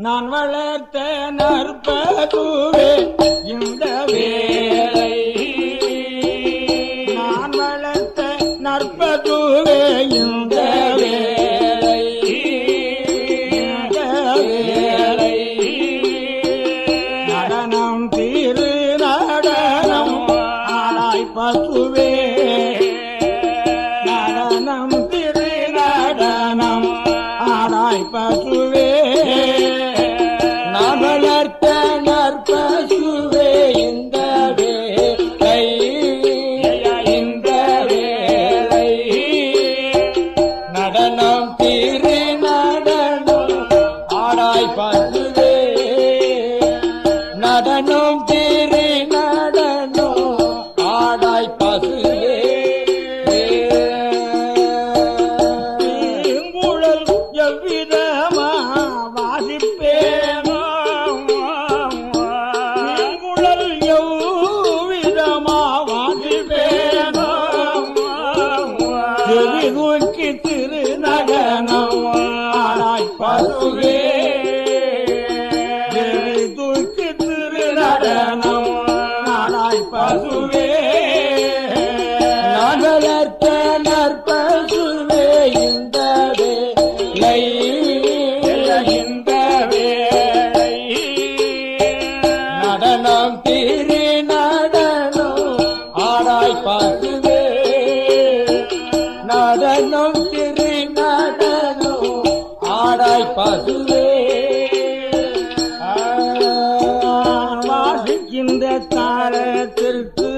நான் வளர்த்த நற்பதுவே இந்த வேலை. நான் வளர்த்த நற்பதுவே இந்த வேலை. இந்த வேலை. நடனம் திரு நடனம் ஆனாய் பசுவே. நடனம் திரு நடனம் ஆனாய் பசுவே. நடனம் தேரே நடனோ ஆடாய் பசுவே தீங்குழல் எவ்விதமா வாசிப்பேனோ. தீங்குழல் எவ்விதமா வாசிப்பேனோ. செவி தூக்கி திரு நற்பசுவே நான் வளர்த்த நற்பசுவே இந்த வேலை இந்த தாரத்திற்கு